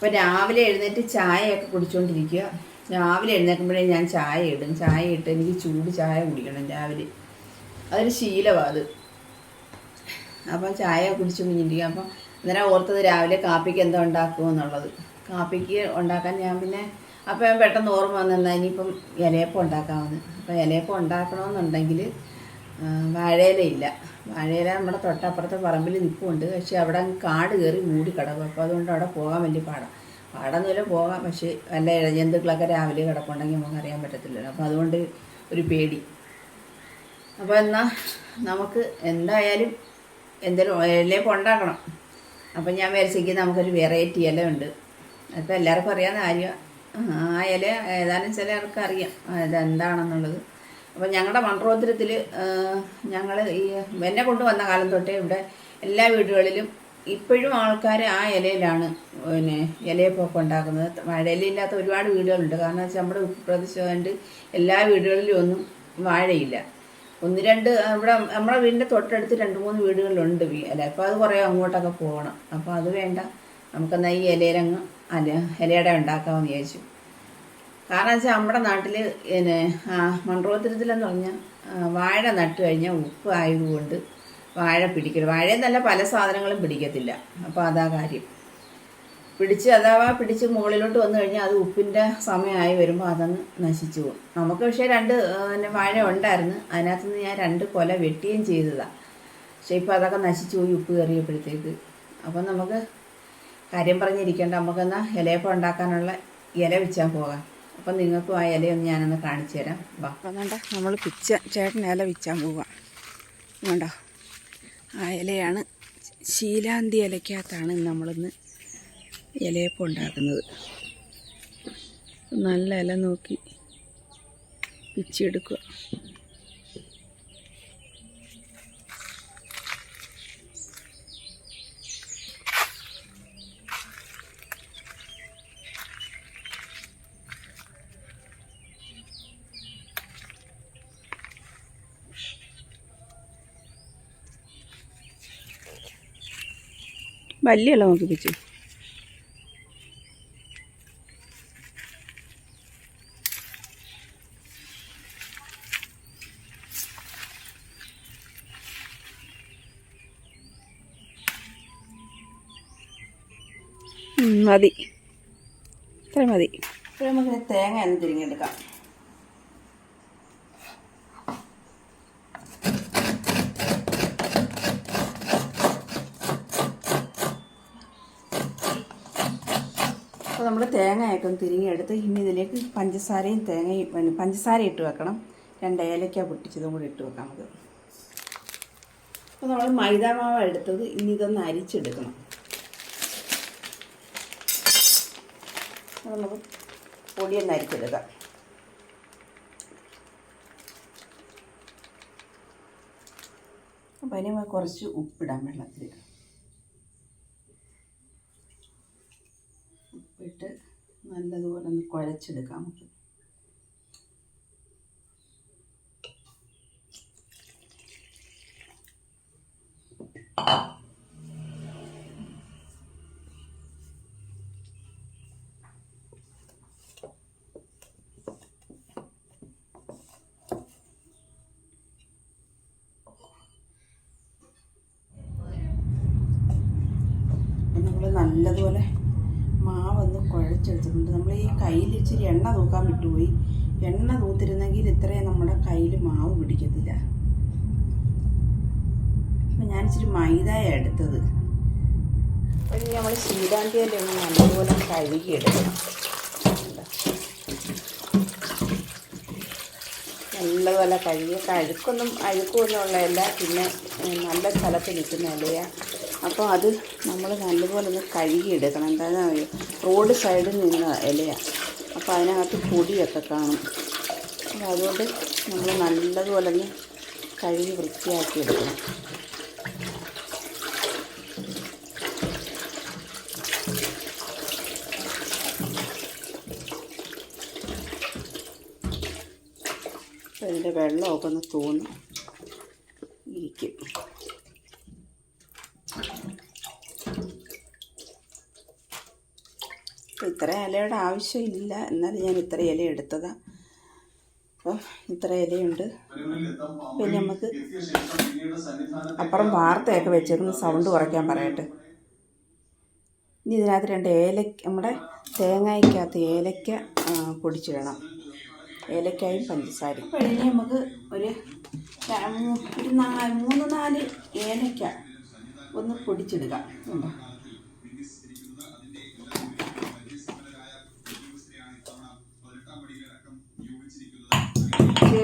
അപ്പോൾ രാവിലെ എഴുന്നേറ്റ് ചായയൊക്കെ കുടിച്ചുകൊണ്ടിരിക്കുക രാവിലെ എഴുന്നേൽക്കുമ്പോഴേ ഞാൻ ചായ ഇടും. ചായ ഇട്ട് എനിക്ക് ചൂട് ചായ കുടിക്കണം രാവിലെ. അതൊരു ശീലമാണ് അത്. അപ്പം ചായ കുടിച്ചു കഴിഞ്ഞിരിക്കുക അപ്പം അന്നേരം ഓർത്തത് രാവിലെ കാപ്പിക്ക് എന്താ ഉണ്ടാക്കുമെന്നുള്ളത് കാപ്പിക്ക് ഉണ്ടാക്കാൻ ഞാൻ പിന്നെ അപ്പം പെട്ടെന്ന് ഓർമ്മ വന്നെന്നാൽ ഇനിയിപ്പം ഇലയപ്പം ഉണ്ടാക്കാമെന്ന്. അപ്പം ഇലയപ്പം ഉണ്ടാക്കണമെന്നുണ്ടെങ്കിൽ വാഴയിലയില്ല. വാഴയില നമ്മുടെ തൊട്ടപ്പുറത്തെ പറമ്പിൽ നിൽപ്പുണ്ട്. പക്ഷേ അവിടെ കാട് കയറി മൂടി കിടക്കും. അപ്പോൾ അതുകൊണ്ട് അവിടെ പോകാൻ വലിയ പാടാണ് പാടൊന്നുമില്ല പോകാം. പക്ഷേ വല്ല ഇഴജന്തുക്കളൊക്കെ രാവിലെ കിടപ്പുണ്ടെങ്കിൽ നമുക്ക് അറിയാൻ പറ്റത്തില്ലല്ലോ. അപ്പോൾ അതുകൊണ്ട് ഒരു പേടി. അപ്പോൾ എന്നാൽ നമുക്ക് എന്തായാലും എന്തെങ്കിലും ഇലയപ്പം ഉണ്ടാക്കണം അപ്പം ഞാൻ വിചാരിച്ചിരിക്കുന്നത് നമുക്കൊരു വെറൈറ്റി ഇല ഉണ്ട്. അപ്പോൾ എല്ലാവർക്കും അറിയാവുന്ന കാര്യമാണ് ആ ഇല ഏതാനും ചിലർക്ക് അറിയാം. ഇതെന്താണെന്നുള്ളത് അപ്പോൾ ഞങ്ങളുടെ മൺറോത്തിരത്തിൽ ഞങ്ങൾ ഈ എന്നെ കൊണ്ടുവന്ന കാലം തൊട്ടേ ഇവിടെ എല്ലാ വീടുകളിലും ഇപ്പോഴും ആൾക്കാർ ആ ഇലയിലാണ് പിന്നെ ഇലയപ്പൊക്കെ ഉണ്ടാക്കുന്നത്. വാഴയിലില്ലാത്ത ഒരുപാട് വീടുകളുണ്ട്. കാരണം വെച്ചാൽ നമ്മുടെ പ്രദേശമായിട്ട് എല്ലാ വീടുകളിലും ഒന്നും വാഴയില്ല. ഒന്ന് രണ്ട് ഇവിടെ നമ്മുടെ വീടിന്റെ തൊട്ടടുത്ത് രണ്ട് മൂന്ന് വീടുകളിലുണ്ട് ഇല അപ്പോൾ അത് കുറേ അങ്ങോട്ടൊക്കെ പോകണം. അപ്പോൾ അത് വേണ്ട. നമുക്കെന്നാൽ ഈ ഇലയിലങ്ങ് അല്ല ഇലയുടെ ഉണ്ടാക്കാമെന്ന് വിചാരിച്ചു. കാരണം വെച്ചാൽ നമ്മുടെ നാട്ടിൽ പിന്നെ മൺറോത്തിരത്തിലെന്ന് പറഞ്ഞാൽ വാഴ നട്ടു കഴിഞ്ഞാൽ ഉപ്പ് ആയതുകൊണ്ട് വാഴ പിടിക്കില്ല നല്ല പല സാധനങ്ങളും പിടിക്കത്തില്ല. അപ്പോൾ അതാ കാര്യം. പിടിച്ച് അഥവാ പിടിച്ച് മുകളിലോട്ട് വന്നു കഴിഞ്ഞാൽ അത് ഉപ്പിന്റെ സമയമായി വരുമ്പോൾ അതങ്ങ് നശിച്ചു പോകും. നമുക്ക് പക്ഷേ രണ്ട് പിന്നെ വാഴ ഉണ്ടായിരുന്നു. അതിനകത്ത് നിന്ന് ഞാൻ രണ്ട് കൊല വെട്ടുകയും ചെയ്തതാണ് പക്ഷേ ഇപ്പോൾ അതൊക്കെ നശിച്ചു പോയി ഉപ്പ് കയറിയപ്പോഴത്തേക്ക്. അപ്പം നമുക്ക് കാര്യം പറഞ്ഞിരിക്കേണ്ട നമുക്കെന്നാൽ ഇലയപ്പം ഉണ്ടാക്കാനുള്ള ഇല വെച്ചാൽ പോകാം. അപ്പം നിങ്ങൾക്കും ആ ഇലയൊന്ന് ഞാനൊന്ന് കാണിച്ചു തരാം. വാ. അപ്പം വേണ്ട നമ്മൾ പിച്ച ചേട്ടൻ ഇല വിൽക്കാൻ പോവാം. വേണ്ട ആ ഇലയാണ് ശീലാന്തി ഇലയ്ക്കകത്താണ് നമ്മളിന്ന് ഇലയപ്പം ഉണ്ടാക്കുന്നത്. നല്ല ഇല നോക്കി പിച്ചെടുക്കുക. വലിയ ഇല നോക്കി പിച്ചു മതി. ഇത്ര മതി. നമുക്ക് തേങ്ങ ഒന്ന് തിരിഞ്ഞെടുക്കാം നമ്മൾ തേങ്ങയൊക്കെ തിരിഞ്ഞെടുത്ത് ഇനി ഇതിലേക്ക് പഞ്ചസാരയും തേങ്ങയും പഞ്ചസാര ഇട്ട് വെക്കണം. രണ്ട് ഏലക്ക പൊട്ടിച്ചതും കൂടി ഇട്ട് വെക്കാം നമുക്ക്. അപ്പോൾ നമ്മൾ മൈദാമാവ് എടുത്തത് ഇനി ഇതൊന്ന് അരിച്ചെടുക്കണം. നമുക്ക് പൊടിയൊന്ന് അരിച്ചെടുക്കാം. അപ്പം അതിന് കുറച്ച് ഉപ്പിടാം വെള്ളത്തിൽ നല്ലതുപോലെ ഒന്ന് കുഴച്ചെടുക്കാം നമുക്ക് നല്ലതുപോലെ കുഴച്ചെടുത്തിട്ടുണ്ട് നമ്മൾ ഈ കയ്യിൽ ഇച്ചിരി എണ്ണ തൂക്കാൻ വിട്ടുപോയി. എണ്ണ തൂത്തിരുന്നെങ്കിൽ ഇത്രയും നമ്മുടെ കയ്യിൽ മാവ് പിടിക്കത്തില്ല. അപ്പം ഞാൻ ഇച്ചിരി മൈദയാണ് എടുത്തത്. അപ്പം ഇനി നമ്മൾ ശീലാന്തിയിൽ ഒന്ന് നല്ലപോലെ കഴുകി എടുക്കണം? നല്ലപോലെ കഴുകി അഴുക്കൊന്നും അഴുക്കൊന്നും ഉള്ളതല്ല പിന്നെ നല്ല സ്ഥലത്ത് നിൽക്കുന്ന ഇലയാണ് അപ്പോൾ അത് നമ്മൾ നല്ലപോലെ ഒന്ന് കഴുകി എടുക്കണം എന്താണെന്ന് റോഡ് സൈഡിൽ നിന്ന് ഇലയാണ് അപ്പോൾ അതിനകത്ത് പൊടിയൊക്കെ കാണും. അപ്പോൾ അതുകൊണ്ട് നമ്മൾ നല്ലതുപോലെ ഒന്ന് കഴുകി വൃത്തിയാക്കി എടുക്കണം അപ്പോൾ ഇതിന്റെ വെള്ളമൊക്കെ ഒന്ന് തോന്നി ഇരിക്കും. ഇത്ര ഇലയുടെ ആവശ്യമില്ല. എന്നാലും ഞാൻ ഇത്ര ഇല എടുത്തതാണ് അപ്പം ഇത്ര ഇലയുണ്ട്. പിന്നെ നമുക്ക് അപ്പുറം വാർത്തയൊക്കെ വെച്ചേക്കുന്ന സൗണ്ട് കുറയ്ക്കാൻ പറയട്ടെ. ഇനി ഇതിനകത്ത് രണ്ട് ഏലക്ക നമ്മുടെ തേങ്ങയ്ക്കകത്ത് ഏലക്ക പൊടിച്ചിടണം. ഏലക്കായും പഞ്ചസാരയും. അപ്പോൾ ഇനി നമുക്ക് ഒരു ഒരു നാല് മൂന്ന് നാല് ഏലക്ക ഒന്ന് പൊടിച്ചിടുക. ഉണ്ടോ?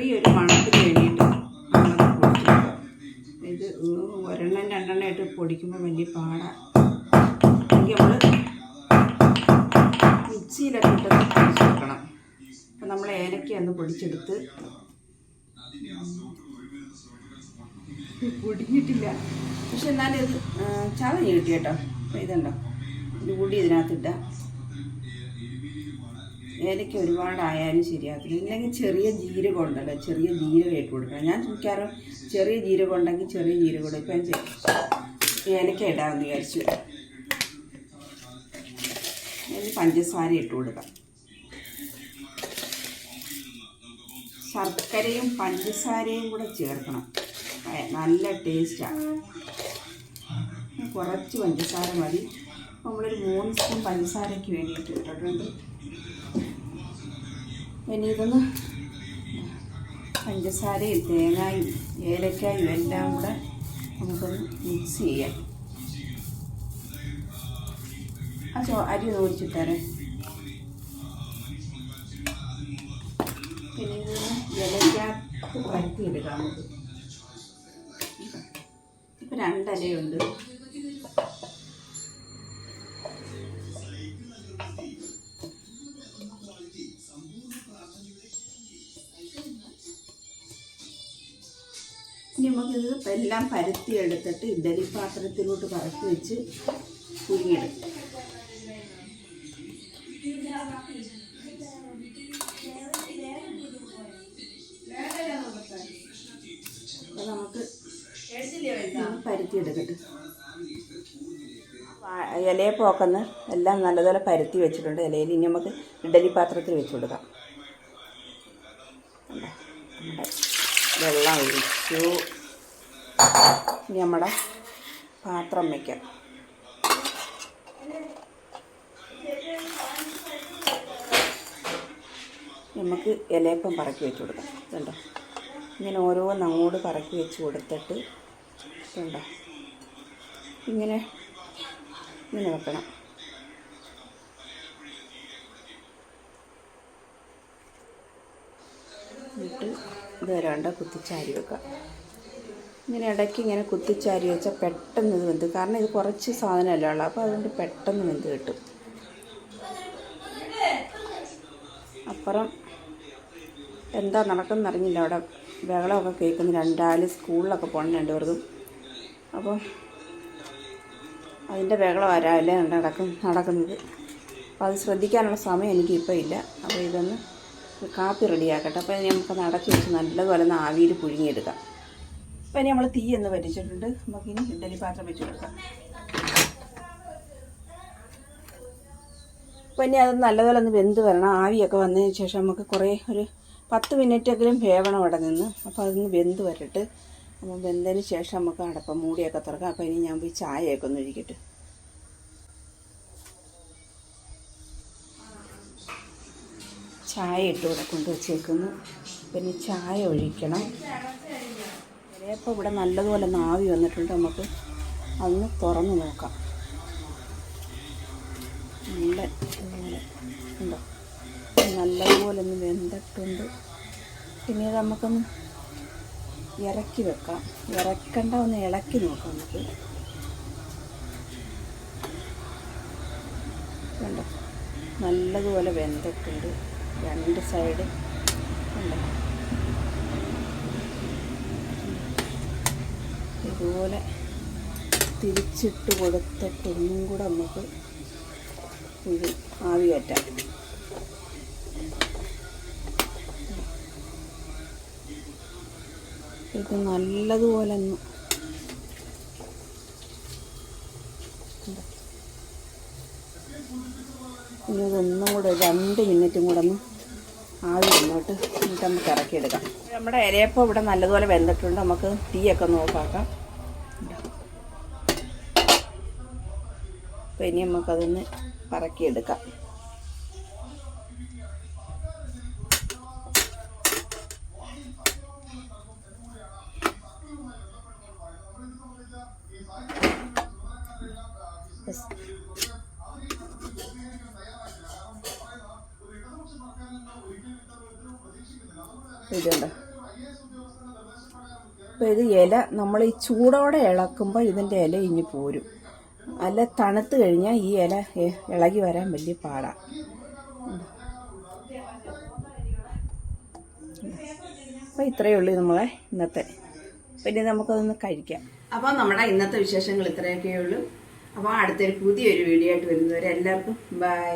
ചെറിയൊരു മണത്തിന് വേണ്ടിയിട്ട് നമ്മളത് പൊടിച്ചെടുക്കുക ഇത് ഒരെണ്ണം രണ്ടെണ്ണം ആയിട്ട് പൊടിക്കുമ്പോൾ വലിയ പാടാണ് എങ്കിൽ നമ്മൾ മിക്സിയിലൊക്കെ ഇട്ടൊന്ന് പൊടിച്ച് വെക്കണം. അപ്പം നമ്മൾ ഏലക്ക ഒന്ന് പൊടിച്ചെടുത്ത് പൊടിഞ്ഞിട്ടില്ല. പക്ഷെ എന്നാലും ഇത് ചതഞ്ഞ് കിട്ടി കേട്ടോ. ഇതുണ്ടോ? ഇത് കൂടി ഇതിനകത്തിട്ടാൽ ഏലയ്ക്ക് ഒരുപാടായാലും ശരിയാകത്തില്ല ഇല്ലെങ്കിൽ ചെറിയ ജീരകം ഉണ്ടല്ലോ ചെറിയ ജീരകം ഇട്ട് കൊടുക്കണം. ഞാൻ ചോദിക്കാറ് ചെറിയ ജീരകം ഉണ്ടെങ്കിൽ ചെറിയ ജീരകം ഇടും. ഇപ്പം ഏലയ്ക്ക ഇടാമെന്ന് വിചാരിച്ചു. അതിന് പഞ്ചസാര ഇട്ട് കൊടുക്കാം. ശർക്കരയും പഞ്ചസാരയും കൂടെ ചേർക്കണം. നല്ല ടേസ്റ്റാണ് കുറച്ച് പഞ്ചസാര മതി. നമ്മളൊരു മൂന്ന് സ്പൂൺ പഞ്ചസാരയ്ക്ക് വേണ്ടിയിട്ട് ഇട്ടിട്ടുണ്ട്. ഇനി ഇതൊന്ന് പഞ്ചസാരയും തേങ്ങായും ഏലക്കായും എല്ലാം കൂടെ നമുക്കൊന്ന് മിക്സ് ചെയ്യാം. ആ ചോ അരി ഒന്ന് ഒഴിച്ചിട്ടേരെ പിന്നെ ഇതൊന്ന് ഇലയ്ക്കകത്ത് പരത്തിയെടുക്കാം നമുക്ക്. ഇപ്പം രണ്ടലയുണ്ട്. നമുക്കിത് എല്ലാം പരത്തി എടുത്തിട്ട് ഇഡലി പാത്രത്തിലോട്ട് പരത്തി വെച്ച് പുഴുങ്ങിയെടുക്കും അപ്പോൾ നമുക്ക് പരുത്തിയെടുക്കട്ടെ ഇലയെ ഇലയപ്പമൊക്കെ എല്ലാം നല്ലതുപോലെ പരത്തി വെച്ചിട്ടുണ്ട്. ഇലയിൽ ഇനി നമുക്ക് ഇഡലി പാത്രത്തിൽ വെച്ച് കൊടുക്കാം. വെള്ളം ഒഴിച്ചു. ഇനി നമ്മുടെ പാത്രം വയ്ക്കാം നമുക്ക് ഇലയപ്പം പറക്കി വെച്ച് കൊടുക്കാം. കണ്ടോ ഇങ്ങനെ ഓരോന്ന് അങ്ങോട്ട് പറക്കി വെച്ച് കൊടുത്തിട്ട് കണ്ടോ ഇങ്ങനെ ഇങ്ങനെ വെക്കണം. എന്നിട്ട് ഇത് വരാണ്ട് കുത്തിച്ചാരി വെക്കാം. ഇങ്ങനെ ഇടയ്ക്ക് ഇങ്ങനെ കുത്തിച്ചാരി വെച്ചാൽ പെട്ടെന്ന് ഇത് വെന്ത്. കാരണം ഇത് കുറച്ച് സാധനമല്ല ഉള്ളൂ. അപ്പോൾ അതുകൊണ്ട് പെട്ടെന്ന് വെന്ത് കിട്ടും. അപ്പുറം എന്താ നടക്കുന്ന അറിഞ്ഞില്ല. അവിടെ ബഹളമൊക്കെ കേൾക്കുന്നു. രണ്ടാൽ സ്കൂളിലൊക്കെ പോകണം രണ്ടുപേർക്കും. അപ്പോൾ അതിന്റെ ബഹളം രാവിലെ നടക്കും നടക്കുന്നത്. അപ്പോൾ അത് ശ്രദ്ധിക്കാനുള്ള സമയം എനിക്കിപ്പോൾ ഇല്ല. അപ്പോൾ ഇതൊന്ന് കാപ്പി റെഡിയാക്കട്ടെ. അപ്പോൾ നമുക്ക് അടച്ച് വെച്ച് നല്ലതുപോലെ ഒന്ന് ആവിയിൽ പുഴുങ്ങിയെടുക്കാം. അപ്പോൾ ഇനി നമ്മൾ തീ എന്ന് വരിച്ചിട്ടുണ്ട് നമുക്കിനി ഇഡലി പാത്രം വെച്ച് കൊടുക്കാം. അപ്പം ഇനി അത് നല്ലതുപോലെ ഒന്ന് വെന്ത് വരണം. ആവിയൊക്കെ വന്നതിന് ശേഷം നമുക്ക് കുറേ ഒരു പത്ത് മിനിറ്റെങ്കിലും വേവണം അവിടെ നിന്ന്. അപ്പോൾ അതൊന്ന് വെന്ത് വരട്ട്. അപ്പം വെന്തതിന് ശേഷം നമുക്ക് അടപ്പം മൂടിയൊക്കെ തുറക്കാം. അപ്പോൾ ഇനി ഞാൻ പോയി ചായയൊക്കെ ഒന്ന് ഒഴിക്കട്ടെ. ചായ ഇട്ട് ഇവിടെ കൊണ്ടുവച്ചേക്കുന്നു. പിന്നെ ചായ ഒഴിക്കണം. ചിലപ്പോൾ ഇവിടെ നല്ലതുപോലെ നാവി വന്നിട്ടുണ്ട്. നമുക്ക് അതൊന്ന് തുറന്ന് നോക്കാം. നല്ല ഉണ്ടോ? നല്ലതുപോലെ ഒന്ന് വെന്തിട്ടുണ്ട്. പിന്നെ നമുക്കൊന്ന് ഇറക്കി വെക്കാം. ഇറക്കണ്ട ഒന്ന് ഇളക്കി നോക്കാം നമുക്ക്. കണ്ടോ? നല്ലതുപോലെ വെന്തിട്ടുണ്ട്. രണ്ട് സൈഡ് കണ്ടോ? ഇതുപോലെ തിരിച്ചിട്ട് കൊടുത്തിട്ടൊന്നും കൂടെ നമുക്ക് ഇത് ആവി കയറ്റാം. ഇത് നല്ലതുപോലെ ഒന്ന് ഇതൊന്നും കൂടെ രണ്ട് മിനിറ്റും കൂടെ ഒന്ന് ആവി വന്നോട്ട്. എന്നിട്ട് നമുക്ക് ഇറക്കിയെടുക്കാം. നമ്മുടെ ഇരയപ്പം ഇവിടെ നല്ലതുപോലെ വെന്തിട്ടുണ്ട്. നമുക്ക് തീയൊക്കെ ഒന്ന് അപ്പം ഇനി നമുക്കതൊന്ന് പറക്കിയെടുക്കാം. ഇതുണ്ട് അപ്പോൾ ഇത് ഇല നമ്മൾ ഈ ചൂടോടെ ഇളക്കുമ്പോൾ ഇതിന്റെ ഇല ഇഞ്ഞ് പോരും അല്ല തണുത്ത് കഴിഞ്ഞാൽ ഈ ഇല ഇളകി വരാൻ വലിയ പാടാണ് അപ്പോൾ ഇത്രയേ ഉള്ളൂ നമ്മളെ ഇന്നത്തെ. പിന്നെ നമുക്കതൊന്ന് കഴിക്കാം. അപ്പോൾ നമ്മുടെ ഇന്നത്തെ വിശേഷങ്ങൾ ഇത്രയൊക്കെയേ ഉള്ളൂ. അപ്പോൾ അടുത്തൊരു പുതിയൊരു വീഡിയോ ആയിട്ട് വരുന്നവരെ എല്ലാവർക്കും ബൈ